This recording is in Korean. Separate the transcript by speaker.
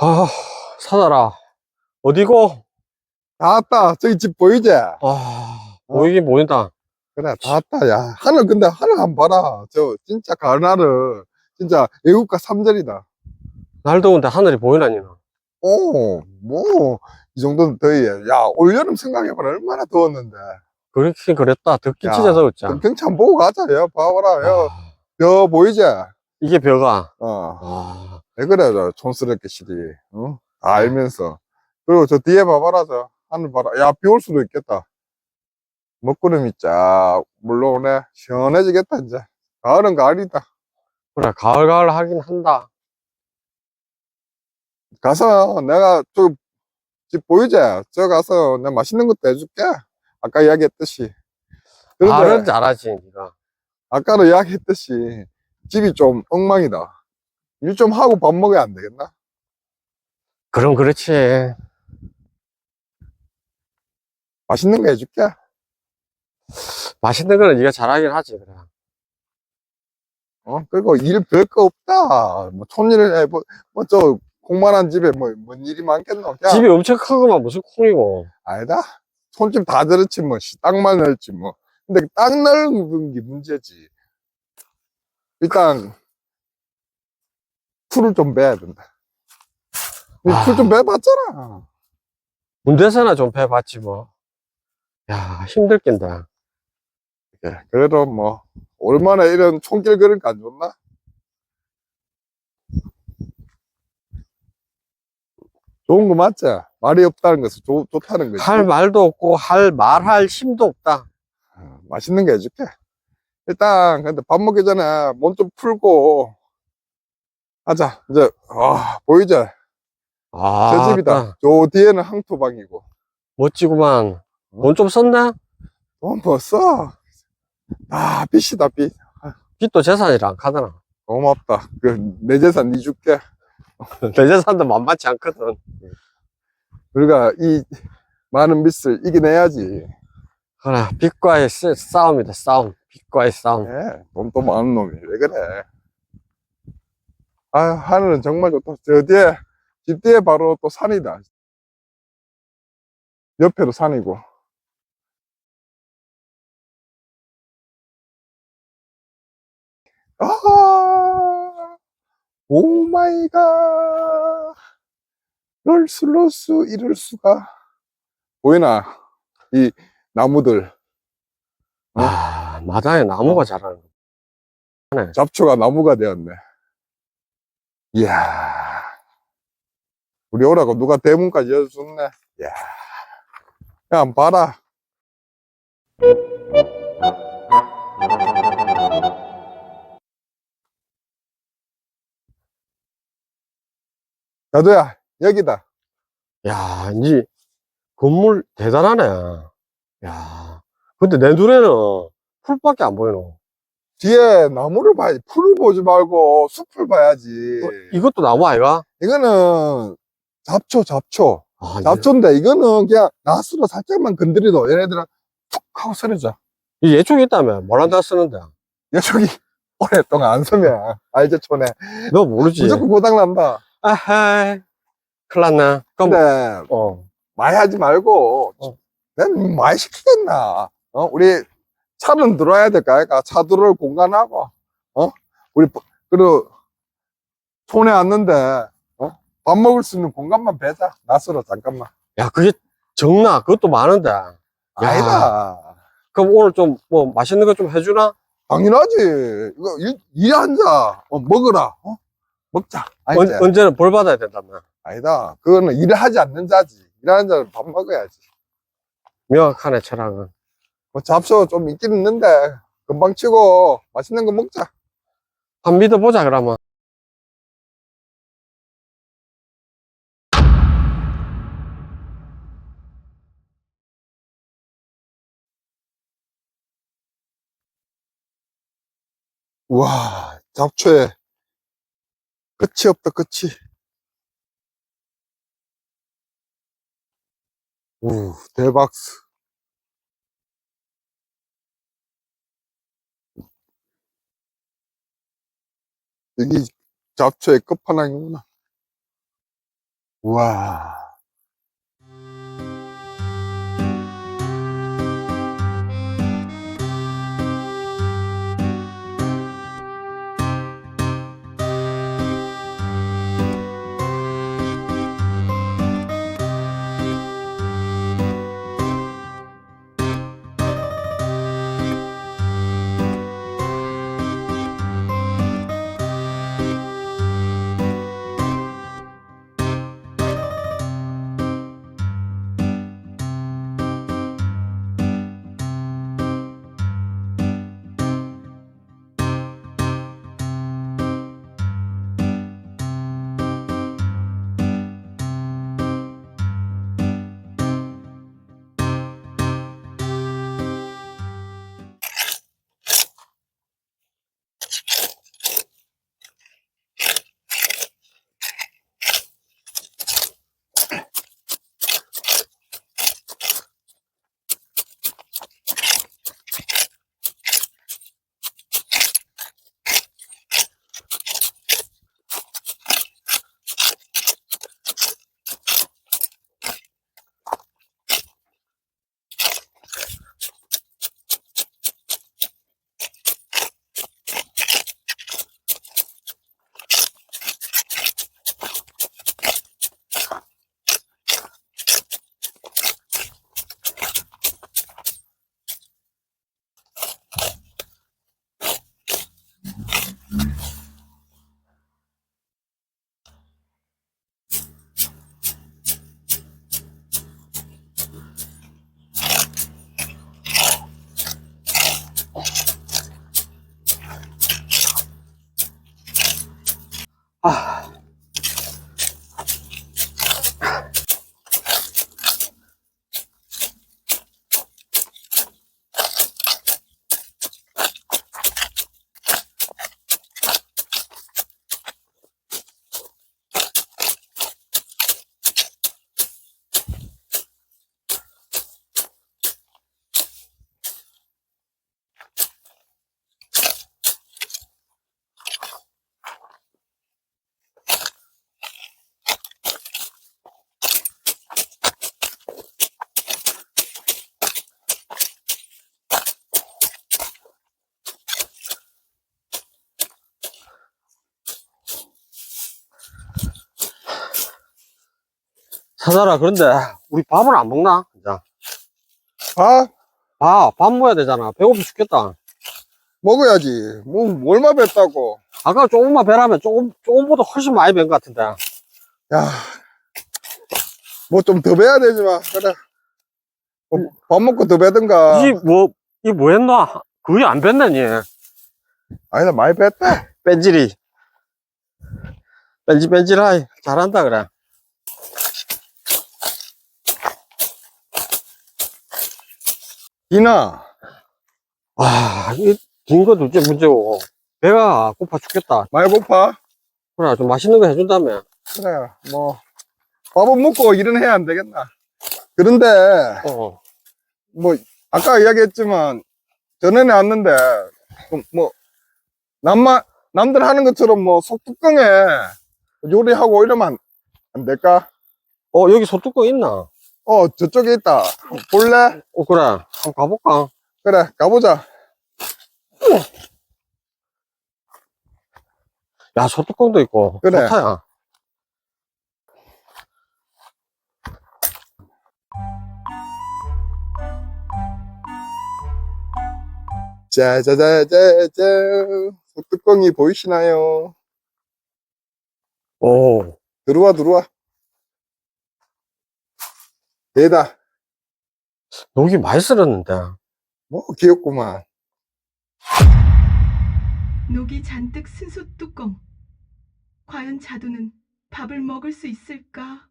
Speaker 1: 아, 사다라. 어디고?
Speaker 2: 다 왔다. 저기 집 보이지?
Speaker 1: 아, 보이긴 보인다.
Speaker 2: 그래, 다 왔다. 야, 하늘, 근데 하늘 한번 봐라. 저, 진짜 가을 하늘. 진짜 애국가 3절이다.
Speaker 1: 날 더운데 하늘이 보이나니나.
Speaker 2: 오, 뭐, 이 정도는 더위에. 야, 올여름 생각해봐라. 얼마나 더웠는데.
Speaker 1: 그렇긴 그랬다. 듣기
Speaker 2: 야,
Speaker 1: 진짜 더웠지.
Speaker 2: 경참 보고 가자. 야, 봐봐라. 야,
Speaker 1: 아,
Speaker 2: 여 보이지?
Speaker 1: 이게 벼가.
Speaker 2: 어.
Speaker 1: 아,
Speaker 2: 왜 그래, 저, 촌스럽게 시리. 어? 다 알면서. 그리고 저 뒤에 봐봐라, 저. 하늘 봐라. 야, 비 올 수도 있겠다. 먹구름이 쫙 물러오네. 시원해지겠다, 이제. 가을은 가을이다.
Speaker 1: 그래. 가을, 가을 하긴 한다.
Speaker 2: 가서 내가 저집 보이지? 저 가서 내가 맛있는 것도 해줄게. 아까 이야기했듯이. 그런데
Speaker 1: 말은 잘하지, 니가.
Speaker 2: 아까도 이야기했듯이 집이 좀 엉망이다. 일 좀 하고 밥 먹어야 안 되겠나?
Speaker 1: 그럼 그렇지.
Speaker 2: 맛있는 거 해줄게.
Speaker 1: 맛있는 거는 네가 잘하긴 하지, 그래.
Speaker 2: 어? 그리고 일 별 거 없다. 뭐 촌일을 해. 뭐, 뭐저 공만한 집에 뭐, 뭔 일이 많겠노? 그냥
Speaker 1: 집이 엄청 크구만, 무슨 콩이고.
Speaker 2: 아니다. 촌집 다 저렇지 뭐. 씨, 땅만 넓지 뭐. 근데 땅 넓은 게 문제지. 일단 풀을 좀 베야 된다.
Speaker 1: 아.
Speaker 2: 풀좀 베봤잖아.
Speaker 1: 문대서나 좀 배봤지, 뭐. 야, 힘들긴다.
Speaker 2: 예, 그래도 뭐 얼마나 이런 총길 그릇가 안 좋나? 좋은 거 맞지? 말이 없다는 것은 좋, 좋다는 거지.
Speaker 1: 할 말도 없고, 할, 말할 힘도 없다.
Speaker 2: 어, 맛있는 거 해줄게. 일단, 근데 밥 먹기 전에 몸 좀 풀고, 하자. 이제, 아, 보이지?
Speaker 1: 아,
Speaker 2: 저 집이다. 저 뒤에는 항토방이고.
Speaker 1: 멋지구만. 돈 좀 썼나?
Speaker 2: 돈 벌써. 아, 빚이다, 빚.
Speaker 1: 빚도 재산이라 안 카더나.
Speaker 2: 고맙다. 그, 내 재산 니 줄게.
Speaker 1: 내 재산도 만만치 않거든.
Speaker 2: 우리가 이 많은 빚을 이겨내야지.
Speaker 1: 그래, 빚과의 싸- 싸움이다, 싸움. 빚과의 싸움.
Speaker 2: 예, 돈도 많은 놈이 왜 그래? 아, 하늘은 정말 좋다. 저 뒤에, 집 뒤에 바로 또 산이다. 옆에도 산이고. 아, 오 마이 갓. 럴수, 럴수, 이럴 수가. 보이나? 이 나무들. 어?
Speaker 1: 아, 마당에 나무가 자라는 거.
Speaker 2: 잡초가 나무가 되었네. 이야. 우리 오라고 누가 대문까지 열어줬네. 이야. 야, 봐라. 나도야, 여기다.
Speaker 1: 야, 이 건물 대단하네. 야, 근데 내 눈에는 풀밖에 안 보이노.
Speaker 2: 뒤에 나무를 봐야지. 풀을 보지 말고 숲을 봐야지.
Speaker 1: 어, 이것도 나무 아이가?
Speaker 2: 이거는 잡초, 잡초.
Speaker 1: 아,
Speaker 2: 잡초인데 이거는 그냥 나스로 살짝만 건드려도 얘네들은 툭 하고 쓰러져.
Speaker 1: 이 예초기 있다며. 뭘한다 쓰는데.
Speaker 2: 여쪽이 오랫동안 안 서면 알제촌에
Speaker 1: 너 모르지.
Speaker 2: 무조건 고장난다.
Speaker 1: 아하, 큰일 났네. 그럼,
Speaker 2: 근데
Speaker 1: 어.
Speaker 2: 많이 하지 말고
Speaker 1: 어.
Speaker 2: 난 많이 시키겠나. 어? 우리 차는 들어와야 될까? 아이가? 차 들어올 공간하고 어? 우리 그리고 촌에 왔는데 어? 밥 먹을 수 있는 공간만 배자. 낫으로 잠깐만.
Speaker 1: 야, 그게 적나? 그것도 많은데.
Speaker 2: 아니다.
Speaker 1: 그럼 오늘 좀, 뭐, 맛있는 거 좀 해주나?
Speaker 2: 당연하지. 이거 일, 일 앉아. 어, 먹어라. 어? 먹자.
Speaker 1: 언,
Speaker 2: 알지?
Speaker 1: 언제는 벌 받아야 된다며.
Speaker 2: 아니다. 그거는 일을 하지 않는 자지. 일하는 자는 밥 먹어야지.
Speaker 1: 명확하네, 철학은.
Speaker 2: 뭐 잡초 좀 있긴 있는데 금방 치고 맛있는 거 먹자.
Speaker 1: 한 믿어보자, 그러면.
Speaker 2: 우와, 잡초에 끝이 없다, 끝이. 우, 대박. 여기 잡초의 끝판왕이구나. 우와.
Speaker 1: 사자라, 그런데, 우리 밥을 안 먹나? 진짜.
Speaker 2: 아,
Speaker 1: 밥, 밥 먹어야 되잖아. 배고파 죽겠다.
Speaker 2: 먹어야지. 뭐, 얼마 뺐다고.
Speaker 1: 아까 조금만 배라면 조금, 조금보다 훨씬 많이 뵌 것 같은데.
Speaker 2: 야, 뭐 좀 더 배야 되지만, 그래. 뭐, 밥 먹고 더 배든가.
Speaker 1: 이 뭐, 이 뭐 했나? 거의 안 뵀네, 니.
Speaker 2: 아니다, 많이 뺐다.
Speaker 1: 뺀질이. 뺀질뺀질하이. 잘한다, 그래.
Speaker 2: 이나,
Speaker 1: 와, 이긴거 둘째 문제고. 배가 고파 죽겠다.
Speaker 2: 많이 고파?
Speaker 1: 그래, 좀 맛있는 거 해준다며.
Speaker 2: 그래, 뭐, 밥은 먹고 일은 해야 안 되겠나. 그런데,
Speaker 1: 어.
Speaker 2: 뭐, 아까 이야기했지만, 전에는 왔는데, 좀 뭐, 남만, 남들 하는 것처럼 뭐, 속뚜껑에 요리하고 이러면 안, 안 될까?
Speaker 1: 어, 여기 소뚜껑 있나?
Speaker 2: 어, 저쪽에 있다. 볼래?
Speaker 1: 어, 그래. 한번 가볼까?
Speaker 2: 그래, 가보자.
Speaker 1: 야, 소뚜껑도 있고.
Speaker 2: 그래.
Speaker 1: 좋다, 야.
Speaker 2: 짜자자자자. 속뚜껑이 보이시나요?
Speaker 1: 오.
Speaker 2: 들어와, 들어와. 대다.
Speaker 1: 녹이 많이 쓸었는데.
Speaker 2: 뭐, 귀엽구만.
Speaker 3: 녹이 잔뜩 쓴 솥 뚜껑. 과연 자두는 밥을 먹을 수 있을까?